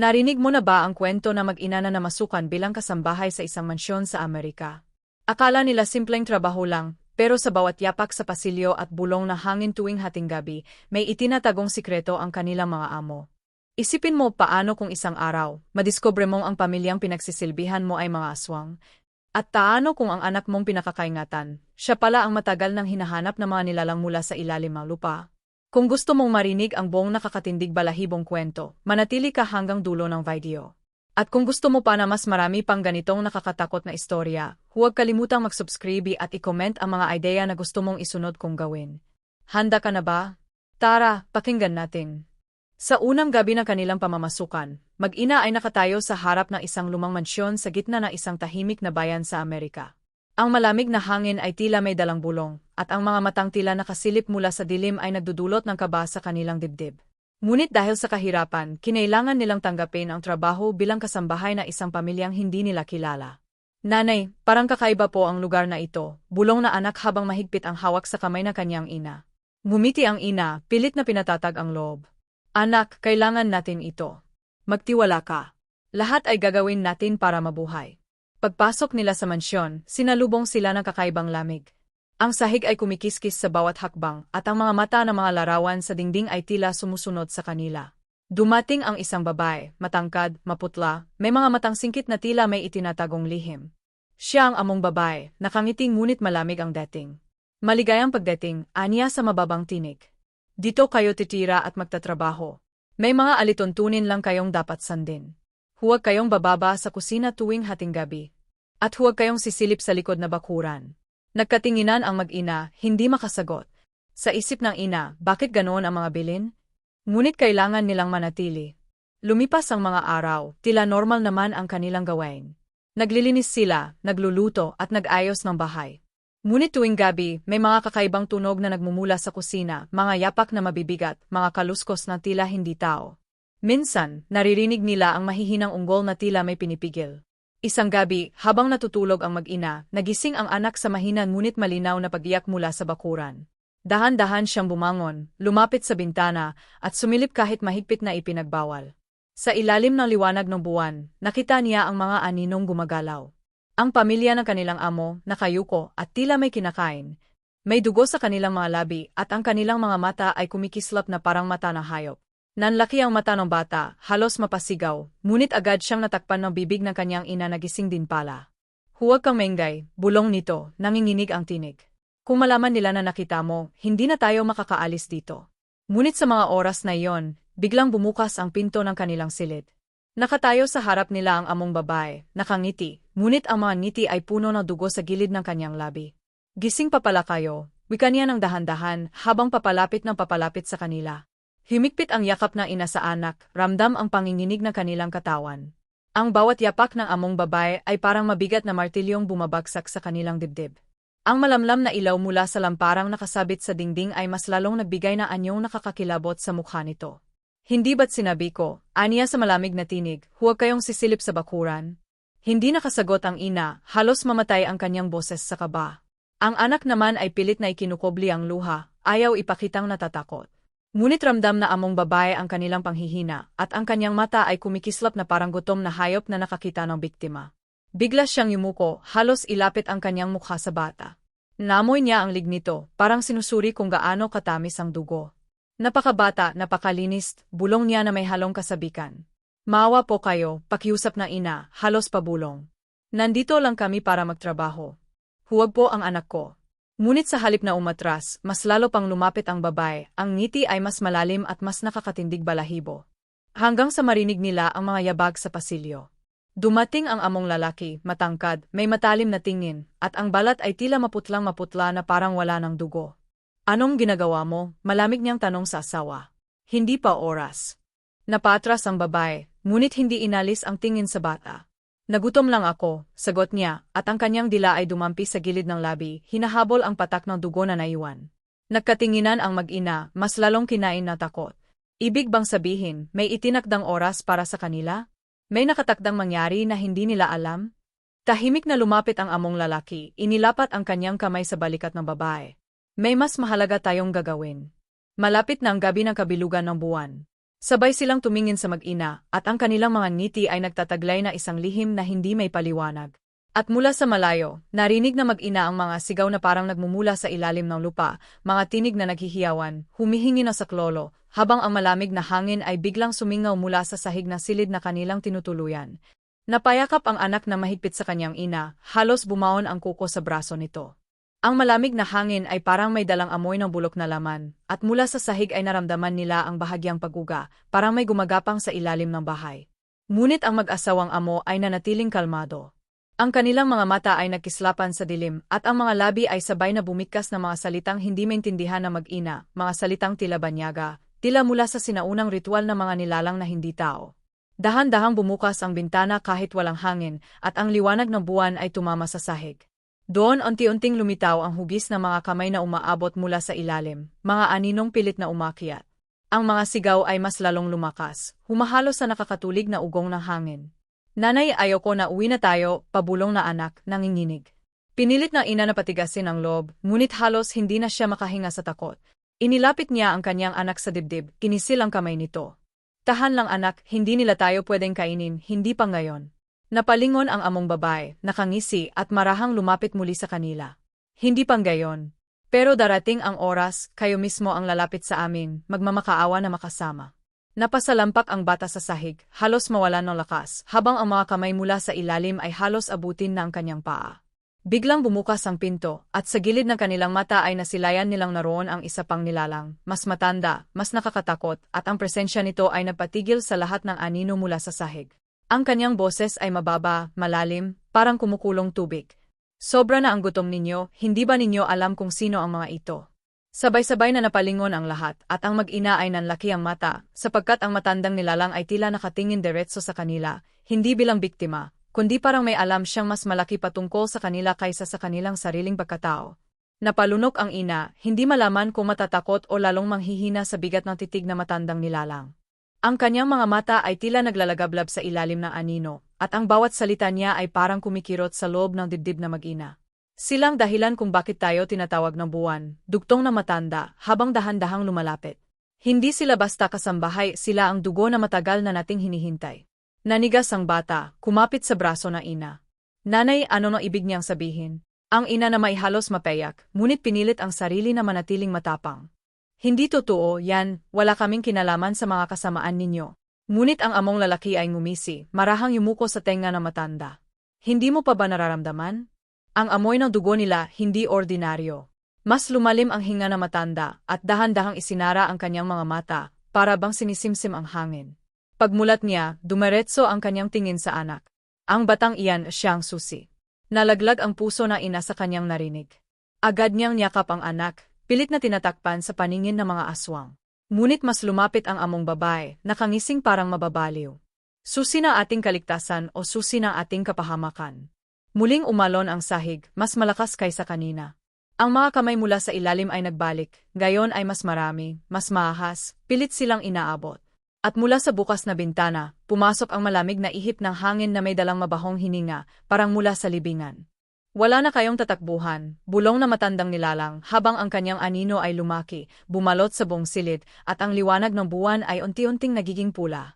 Narinig mo na ba ang kwento na mag-ina na namasukan bilang kasambahay sa isang mansyon sa Amerika? Akala nila simpleng trabaho lang, pero sa bawat yapak sa pasilyo at bulong na hangin tuwing hating gabi, may itinatagong sikreto ang kanilang mga amo. Isipin mo paano kung isang araw, madiskubre mong ang pamilyang pinagsisilbihan mo ay mga aswang. At taano kung ang anak mong pinakakaingatan, siya pala ang matagal nang hinahanap na mga nilalang mula sa ilalim ng lupa. Kung gusto mong marinig ang buong nakakatindig balahibong kwento, manatili ka hanggang dulo ng video. At kung gusto mo pa na mas marami pang ganitong nakakatakot na istorya, huwag kalimutang mag-subscribe at i-comment ang mga ideya na gusto mong isunod kong gawin. Handa ka na ba? Tara, pakinggan natin. Sa unang gabi ng kanilang pamamasukan, mag-ina ay nakatayo sa harap ng isang lumang mansyon sa gitna ng isang tahimik na bayan sa Amerika. Ang malamig na hangin ay tila may dalang bulong, at ang mga matang tila nakasilip mula sa dilim ay nagdudulot ng kaba sa kanilang dibdib. Ngunit dahil sa kahirapan, kinailangan nilang tanggapin ang trabaho bilang kasambahay na isang pamilyang hindi nila kilala. Nanay, parang kakaiba po ang lugar na ito, bulong na anak habang mahigpit ang hawak sa kamay ng kanyang ina. Ngumiti ang ina, pilit na pinatatag ang loob. Anak, kailangan natin ito. Magtiwala ka. Lahat ay gagawin natin para mabuhay. Pagpasok nila sa mansyon, sinalubong sila ng kakaibang lamig. Ang sahig ay kumikiskis sa bawat hakbang at ang mga mata ng mga larawan sa dingding ay tila sumusunod sa kanila. Dumating ang isang babae, matangkad, maputla, may mga matang singkit na tila may itinatagong lihim. Siya ang among babae, nakangiti ngunit malamig ang dating. Maligayang pagdating, aniya sa mababang tinig. Dito kayo titira at magtatrabaho. May mga alituntunin lang kayong dapat sandin. Huwag kayong bababa sa kusina tuwing hating gabi. At huwag kayong sisilip sa likod na bakuran. Nagkatinginan ang mag-ina, hindi makasagot. Sa isip ng ina, bakit ganoon ang mga bilin? Ngunit kailangan nilang manatili. Lumipas ang mga araw, tila normal naman ang kanilang gawain. Naglilinis sila, nagluluto at nag-ayos ng bahay. Ngunit tuwing gabi, may mga kakaibang tunog na nagmumula sa kusina, mga yapak na mabibigat, mga kaluskos na tila hindi tao. Minsan, naririnig nila ang mahihinang unggol na tila may pinipigil. Isang gabi, habang natutulog ang mag-ina, nagising ang anak sa mahina ngunit malinaw na pagiyak mula sa bakuran. Dahan-dahan siyang bumangon, lumapit sa bintana, at sumilip kahit mahigpit na ipinagbawal. Sa ilalim ng liwanag ng buwan, nakita niya ang mga aninong gumagalaw. Ang pamilya ng kanilang amo, nakayuko, at tila may kinakain. May dugo sa kanilang mga labi at ang kanilang mga mata ay kumikislap na parang mata ng hayop. Nanlaki ang mata ng bata, halos mapasigaw, ngunit agad siyang natakpan ng bibig ng kanyang ina nagising din pala. Huwag kang mengay, bulong nito, nanginginig ang tinig. Kung malaman nila na nakita mo, hindi na tayo makakaalis dito. Ngunit sa mga oras na iyon, biglang bumukas ang pinto ng kanilang silid. Nakatayo sa harap nila ang among babae, nakangiti, ngunit ang mga ngiti ay puno ng dugo sa gilid ng kanyang labi. Gising pa pala kayo, wika niya ng dahan-dahan habang papalapit ng papalapit sa kanila. Himikpit ang yakap ng ina sa anak, ramdam ang panginginig ng kanilang katawan. Ang bawat yapak ng among babae ay parang mabigat na martilyong bumabagsak sa kanilang dibdib. Ang malamlam na ilaw mula sa lamparang nakasabit sa dingding ay mas lalong nagbigay na anyong nakakakilabot sa mukha nito. Hindi ba't sinabi ko, aniya sa malamig na tinig, huwag kayong sisilip sa bakuran? Hindi nakasagot ang ina, halos mamatay ang kanyang boses sa kaba. Ang anak naman ay pilit na ikinukobli ang luha, ayaw ipakitang natatakot. Ngunit ramdam na among babae ang kanilang panghihina, at ang kanyang mata ay kumikislap na parang gutom na hayop na nakakita ng biktima. Bigla siyang yumuko, halos ilapit ang kanyang mukha sa bata. Namoy niya ang lignito, parang sinusuri kung gaano katamis ang dugo. Napakabata, napakalinis, bulong niya na may halong kasabikan. Mawa po kayo, pakiusap na ina, halos pabulong. Nandito lang kami para magtrabaho. Huwag po ang anak ko, Ngunit sa halip na umatras, mas lalo pang lumapit ang babae, ang ngiti ay mas malalim at mas nakakatindig balahibo. Hanggang sa marinig nila ang mga yabag sa pasilyo. Dumating ang among lalaki, matangkad, may matalim na tingin, at ang balat ay tila maputlang maputla na parang wala ng dugo. Anong ginagawa mo? Malamig niyang tanong sa asawa. Hindi pa oras. Napatras ang babae, ngunit hindi inalis ang tingin sa bata. Nagutom lang ako, sagot niya, at ang kanyang dila ay dumampi sa gilid ng labi, hinahabol ang patak ng dugo na naiwan. Nagkatinginan ang mag-ina, mas lalong kinain na takot. Ibig bang sabihin, may itinakdang oras para sa kanila? May nakatakdang mangyari na hindi nila alam? Tahimik na lumapit ang among lalaki, inilapat ang kanyang kamay sa balikat ng babae. May mas mahalaga tayong gagawin. Malapit na ang gabi ng kabilugan ng buwan. Sabay silang tumingin sa mag-ina, at ang kanilang mga ngiti ay nagtataglay na isang lihim na hindi may paliwanag. At mula sa malayo, narinig na mag-ina ang mga sigaw na parang nagmumula sa ilalim ng lupa, mga tinig na naghihiyawan, humihingi na sa klolo, habang ang malamig na hangin ay biglang sumingaw mula sa sahig na silid na kanilang tinutuluyan. Napayakap ang anak na mahigpit sa kanyang ina, halos bumaon ang kuko sa braso nito. Ang malamig na hangin ay parang may dalang amoy ng bulok na laman, at mula sa sahig ay naramdaman nila ang bahagyang paguga, parang may gumagapang sa ilalim ng bahay. Ngunit ang mag-asawang amo ay nanatiling kalmado. Ang kanilang mga mata ay nagkislapan sa dilim, at ang mga labi ay sabay na bumikas ng mga salitang hindi maintindihan na mag-ina, mga salitang tila banyaga, tila mula sa sinaunang ritual ng mga nilalang na hindi tao. Dahan-dahang bumukas ang bintana kahit walang hangin, at ang liwanag ng buwan ay tumama sa sahig. Doon unti-unting lumitaw ang hugis ng mga kamay na umaabot mula sa ilalim, mga aninong pilit na umakyat. Ang mga sigaw ay mas lalong lumakas, humahalo sa nakakatulig na ugong ng hangin. Nanay ayoko na uwi na tayo, pabulong na anak, nanginginig. Pinilit ng ina na patigasin ang loob, ngunit halos hindi na siya makahinga sa takot. Inilapit niya ang kanyang anak sa dibdib, kinisil ang kamay nito. Tahan lang anak, hindi nila tayo pwedeng kainin, hindi pa ngayon. Napalingon ang among babae, nakangisi at marahang lumapit muli sa kanila. Hindi pang gayon. Pero darating ang oras, kayo mismo ang lalapit sa amin, magmamakaawa na makasama. Napasalampak ang bata sa sahig, halos mawalan ng lakas, habang ang mga kamay mula sa ilalim ay halos abutin na ang kanyang paa. Biglang bumukas ang pinto, at sa gilid ng kanilang mata ay nasilayan nilang naroon ang isa pang nilalang, mas matanda, mas nakakatakot, at ang presensya nito ay napatigil sa lahat ng anino mula sa sahig. Ang kanyang boses ay mababa, malalim, parang kumukulong tubig. Sobra na ang gutom ninyo, hindi ba ninyo alam kung sino ang mga ito? Sabay-sabay na napalingon ang lahat, at ang mag-ina ay nanlaki ang mata, sapagkat ang matandang nilalang ay tila nakatingin diretso sa kanila, hindi bilang biktima, kundi parang may alam siyang mas malaki patungkol sa kanila kaysa sa kanilang sariling pagkatao. Napalunok ang ina, hindi malaman kung matatakot o lalong manghihina sa bigat ng titig na matandang nilalang. Ang kanyang mga mata ay tila naglalagablab sa ilalim ng anino, at ang bawat salita niya ay parang kumikirot sa loob ng dibdib na mag-ina. Silang dahilan kung bakit tayo tinatawag ng buwan, dugtong na matanda, habang dahan-dahang lumalapit. Hindi sila basta kasambahay, sila ang dugo na matagal na nating hinihintay. Nanigas ang bata, kumapit sa braso ng ina. Nanay, ano nang ibig niyang sabihin? Ang ina na may halos mapayak, ngunit pinilit ang sarili na manatiling matapang. Hindi totoo, yan, wala kaming kinalaman sa mga kasamaan ninyo. Ngunit ang among lalaki ay ngumisi, marahang yumuko sa tenga na matanda. Hindi mo pa ba nararamdaman? Ang amoy ng dugo nila hindi ordinaryo. Mas lumalim ang hinga na matanda, at dahan-dahang isinara ang kanyang mga mata, para bang sinisimsim ang hangin. Pagmulat niya, dumeretso ang kanyang tingin sa anak. Ang batang iyan siyang susi. Nalaglag ang puso na ina sa kanyang narinig. Agad niyang niyakap ang anak, pilit na tinatakpan sa paningin ng mga aswang. Ngunit mas lumapit ang among babae, nakangising parang mababaliw. Susi ng ating kaligtasan o susi ng ating kapahamakan. Muling umalon ang sahig, mas malakas kaysa kanina. Ang mga kamay mula sa ilalim ay nagbalik, gayon ay mas marami, mas maahas, pilit silang inaabot. At mula sa bukas na bintana, pumasok ang malamig na ihip ng hangin na may dalang mabahong hininga, parang mula sa libingan. Wala na kayong tatakbuhan, bulong na matandang nilalang habang ang kanyang anino ay lumaki, bumalot sa buong silid, at ang liwanag ng buwan ay unti-unting nagiging pula.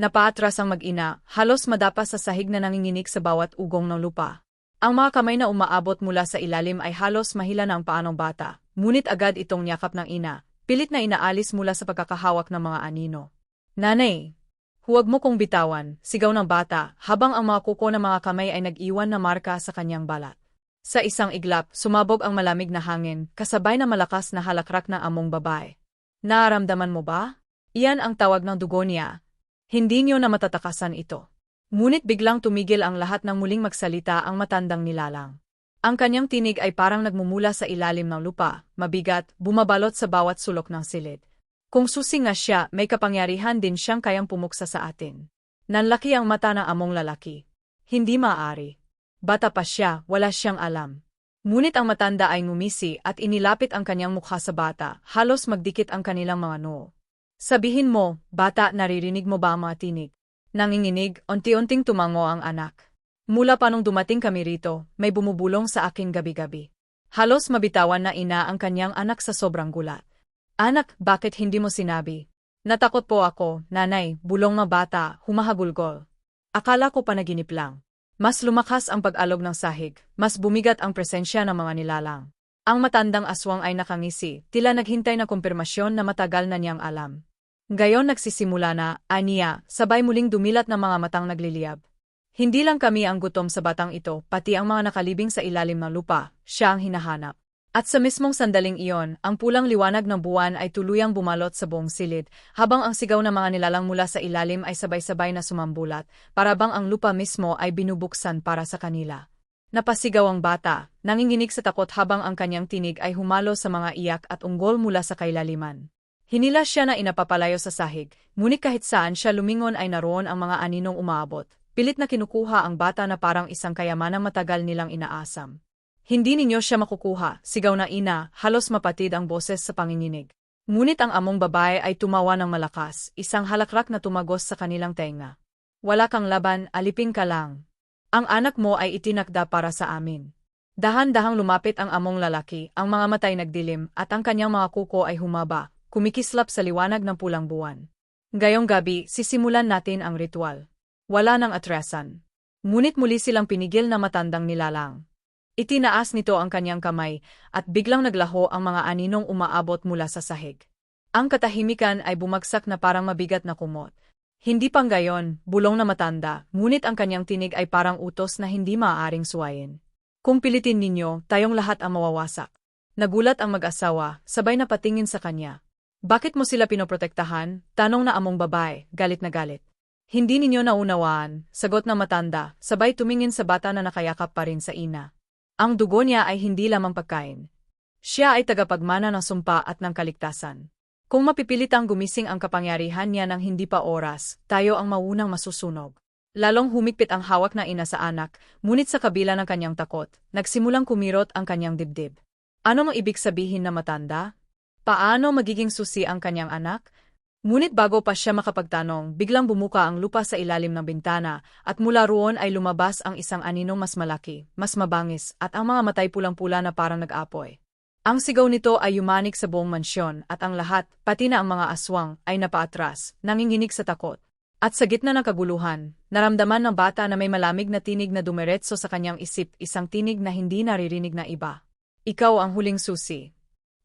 Napaatras ang mag-ina, halos madapa sa sahig na nanginginig sa bawat ugong ng lupa. Ang mga kamay na umaabot mula sa ilalim ay halos mahila ng paanong bata, ngunit agad itong nyakap ng ina, pilit na inaalis mula sa pagkakahawak ng mga anino. Nanay, Huwag mo kong bitawan, sigaw ng bata, habang ang mga kuko ng mga kamay ay nag-iwan na marka sa kanyang balat. Sa isang iglap, sumabog ang malamig na hangin, kasabay na malakas na halakrak na among babae. Naaramdaman mo ba? Iyan ang tawag ng dugo niya. Hindi niyo na matatakasan ito. Ngunit biglang tumigil ang lahat ng muling magsalita ang matandang nilalang. Ang kanyang tinig ay parang nagmumula sa ilalim ng lupa, mabigat, bumabalot sa bawat sulok ng silid. Kung susi nga siya, may kapangyarihan din siyang kayang pumuksa sa atin. Nanlaki ang mata ng among lalaki. Hindi maaari. Bata pa siya, wala siyang alam. Ngunit ang matanda ay ngumisi at inilapit ang kanyang mukha sa bata, halos magdikit ang kanilang mga noo. Sabihin mo, bata, naririnig mo ba ang mga tinig? Nanginginig, unti-unting tumango ang anak. Mula pa nung dumating kami rito, may bumubulong sa akin gabi-gabi. Halos mabitawan na ina ang kanyang anak sa sobrang gulat. Anak, bakit hindi mo sinabi? Natakot po ako, nanay, bulong na bata, humahagulgol. Akala ko panaginip lang. Mas lumakas ang pag-alog ng sahig, mas bumigat ang presensya ng mga nilalang. Ang matandang aswang ay nakangisi, tila naghintay na kumpirmasyon na matagal na niyang alam. Gayon nagsisimula na, aniya, sabay muling dumilat ng mga matang nagliliyab. Hindi lang kami ang gutom sa batang ito, pati ang mga nakalibing sa ilalim ng lupa, siya ang hinahanap. At sa mismong sandaling iyon, ang pulang liwanag ng buwan ay tuluyang bumalot sa buong silid, habang ang sigaw ng mga nilalang mula sa ilalim ay sabay-sabay na sumambulat, para bang ang lupa mismo ay binubuksan para sa kanila. Napasigaw ang bata, nanginginig sa takot habang ang kanyang tinig ay humalo sa mga iyak at unggol mula sa kailaliman. Hinila siya na inapapalayo sa sahig, ngunit kahit saan siya lumingon ay naroon ang mga aninong umaabot. Pilit na kinukuha ang bata na parang isang kayamanang matagal nilang inaasam. Hindi ninyo siya makukuha, sigaw na ina, halos mapatid ang boses sa panginginig. Ngunit ang among babae ay tumawa ng malakas, isang halakrak na tumagos sa kanilang tenga. Wala kang laban, aliping ka lang. Ang anak mo ay itinakda para sa amin. Dahan-dahang lumapit ang among lalaki, ang mga matay nagdilim, at ang kanyang mga kuko ay humaba, kumikislap sa liwanag ng pulang buwan. Gayong gabi, sisimulan natin ang ritual. Wala nang atresan. Ngunit muli silang pinigil na matandang nilalang. Itinaas nito ang kanyang kamay, at biglang naglaho ang mga aninong umaabot mula sa sahig. Ang katahimikan ay bumagsak na parang mabigat na kumot. Hindi pang gayon, bulong na matanda, ngunit ang kanyang tinig ay parang utos na hindi maaaring suwayin. Kung pilitin ninyo, tayong lahat ang mawawasak. Nagulat ang mag-asawa, sabay na patingin sa kanya. Bakit mo sila pinoprotektahan? Tanong na among babae, galit na galit. Hindi ninyo naunawaan, sagot na matanda, sabay tumingin sa bata na nakayakap pa rin sa ina. Ang dugo niya ay hindi lamang pagkain. Siya ay tagapagmana ng sumpa at ng kaligtasan. Kung mapipilitang gumising ang kapangyarihan niya ng hindi pa oras, tayo ang maunang masusunog. Lalong humigpit ang hawak na ina sa anak, ngunit sa kabila ng kanyang takot, nagsimulang kumirot ang kanyang dibdib. Ano mang ibig sabihin na matanda? Paano magiging susi ang kanyang anak? Ngunit bago pa siya makapagtanong, biglang bumuka ang lupa sa ilalim ng bintana, at mula roon ay lumabas ang isang aninong mas malaki, mas mabangis, at ang mga matay pulang-pula na parang nag-apoy. Ang sigaw nito ay yumanik sa buong mansyon, at ang lahat, pati na ang mga aswang, ay napaatras, nanginginig sa takot. At sa gitna ng kaguluhan, naramdaman ng bata na may malamig na tinig na dumiretso sa kanyang isip, isang tinig na hindi naririnig na iba. Ikaw ang huling susi.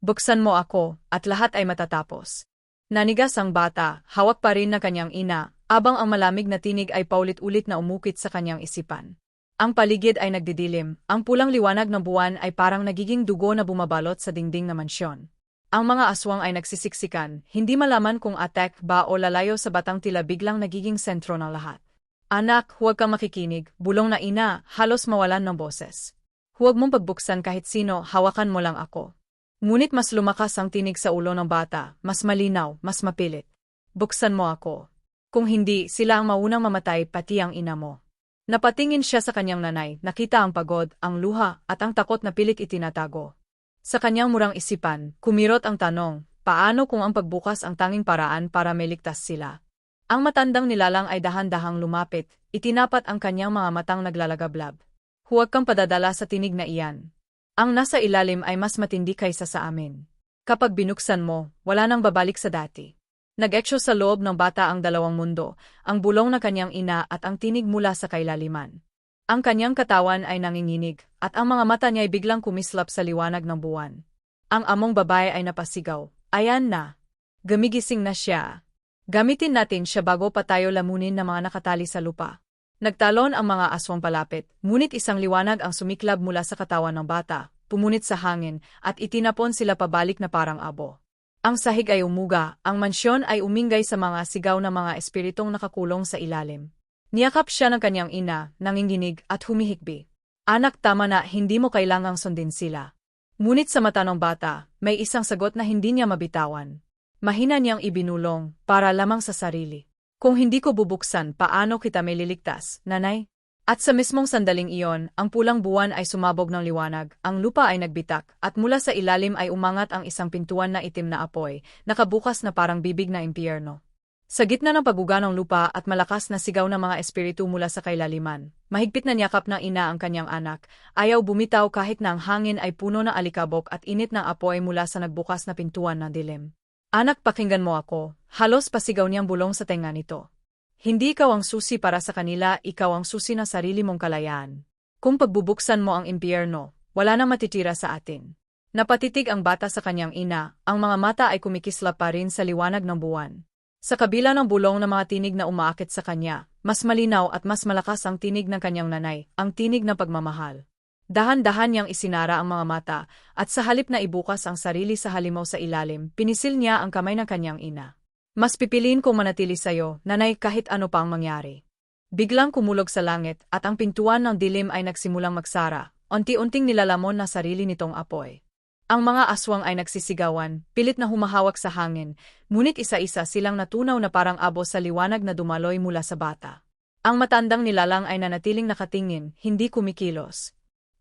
Buksan mo ako, at lahat ay matatapos. Nanigas ang bata, hawak pa rin na kanyang ina, abang ang malamig na tinig ay paulit-ulit na umukit sa kanyang isipan. Ang paligid ay nagdidilim, ang pulang liwanag ng buwan ay parang nagiging dugo na bumabalot sa dingding na mansyon. Ang mga aswang ay nagsisiksikan, hindi malaman kung attack ba o lalayo sa batang tila biglang nagiging sentro ng lahat. Anak, huwag kang makikinig, bulong na ina, halos mawalan ng boses. Huwag mong pagbuksan kahit sino, hawakan mo lang ako. Ngunit mas lumakas ang tinig sa ulo ng bata, mas malinaw, mas mapilit. Buksan mo ako. Kung hindi, sila ang maunang mamatay pati ang ina mo. Napatingin siya sa kanyang nanay, nakita ang pagod, ang luha, at ang takot na pilit itinatago. Sa kanyang murang isipan, kumirot ang tanong, paano kung ang pagbukas ang tanging paraan para meligtas sila? Ang matandang nilalang ay dahan-dahang lumapit, itinapat ang kanyang mga matang naglalagablab. Huwag kang padadala sa tinig na iyan, ang nasa ilalim ay mas matindi kaysa sa amin. Kapag binuksan mo, wala nang babalik sa dati. Nag-eksyo sa loob ng bata ang dalawang mundo, ang bulong na kanyang ina at ang tinig mula sa kailaliman. Ang kanyang katawan ay nanginginig, at ang mga mata niya ay biglang kumislap sa liwanag ng buwan. Ang among babae ay napasigaw, ayan na. Gamigising na siya. Gamitin natin siya bago pa tayo lamunin ng mga nakatali sa lupa. Nagtalon ang mga aswang palapit, ngunit isang liwanag ang sumiklab mula sa katawan ng bata, pumunit sa hangin, at itinapon sila pabalik na parang abo. Ang sahig ay umuga, ang mansyon ay umingay sa mga sigaw ng mga espiritong nakakulong sa ilalim. Niyakap siya ng kanyang ina, nanginginig at humihikbi. Anak tama na hindi mo kailangang sundin sila. Ngunit sa mata ng bata, may isang sagot na hindi niya mabitawan. Mahina niyang ibinulong, para lamang sa sarili. Kung hindi ko bubuksan, paano kita may liligtas, nanay? At sa mismong sandaling iyon, ang pulang buwan ay sumabog ng liwanag, ang lupa ay nagbitak, at mula sa ilalim ay umangat ang isang pintuan na itim na apoy, nakabukas na parang bibig na impyerno. Sa gitna ng paguga ng lupa at malakas na sigaw ng mga espiritu mula sa kailaliman, mahigpit na niyakap ng ina ang kanyang anak, ayaw bumitaw kahit na ang hangin ay puno na alikabok at init ng apoy mula sa nagbukas na pintuan na dilim. Anak, pakinggan mo ako. Halos pasigaw niyang bulong sa tenga nito. Hindi ikaw ang susi para sa kanila, ikaw ang susi na sarili mong kalayaan. Kung pagbubuksan mo ang impyerno, wala na matitira sa atin. Napatitig ang bata sa kanyang ina, ang mga mata ay kumikislap pa rin sa liwanag ng buwan. Sa kabila ng bulong ng mga tinig na umaakit sa kanya, mas malinaw at mas malakas ang tinig ng kanyang nanay, ang tinig ng pagmamahal. Dahan-dahan niyang isinara ang mga mata, at sa halip na ibukas ang sarili sa halimaw sa ilalim, pinisil niya ang kamay ng kanyang ina. Mas pipiliin kong manatili sa'yo, nanay kahit ano pa ang mangyari. Biglang kumulog sa langit at ang pintuan ng dilim ay nagsimulang magsara, unti-unting nilalamon na sarili nitong apoy. Ang mga aswang ay nagsisigawan, pilit na humahawak sa hangin, ngunit isa-isa silang natunaw na parang abo sa liwanag na dumaloy mula sa bata. Ang matandang nilalang ay nanatiling nakatingin, hindi kumikilos.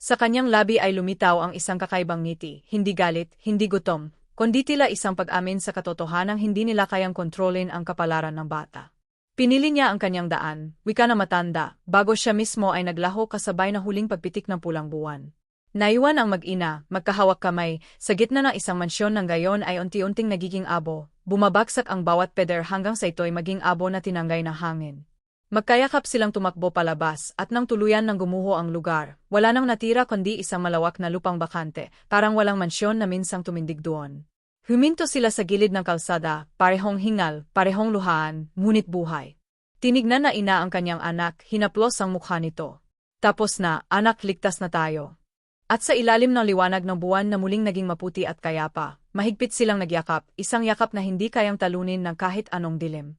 Sa kanyang labi ay lumitaw ang isang kakaibang ngiti, hindi galit, hindi gutom, kundi tila isang pag-amin sa katotohanang hindi nila kayang kontrolin ang kapalaran ng bata. Pinili niya ang kanyang daan, wika na matanda, bago siya mismo ay naglaho kasabay na huling pagpitik ng pulang buwan. Naiwan ang mag-ina, magkahawak kamay, sa gitna ng isang mansyon ng gayon ay unti-unting nagiging abo, bumabagsak ang bawat peder hanggang sa ito'y maging abo na tinanggay ng hangin. Magkayakap silang tumakbo palabas at nang tuluyan ng gumuho ang lugar, wala nang natira kundi isang malawak na lupang bakante, parang walang mansyon na minsang tumindig doon. Huminto sila sa gilid ng kalsada, parehong hingal, parehong luhaan, ngunit buhay. Tinignan na ina ang kanyang anak, hinaplos ang mukha nito. Tapos na, anak ligtas na tayo. At sa ilalim ng liwanag ng buwan na muling naging maputi at kayapa, mahigpit silang nagyakap, isang yakap na hindi kayang talunin ng kahit anong dilim.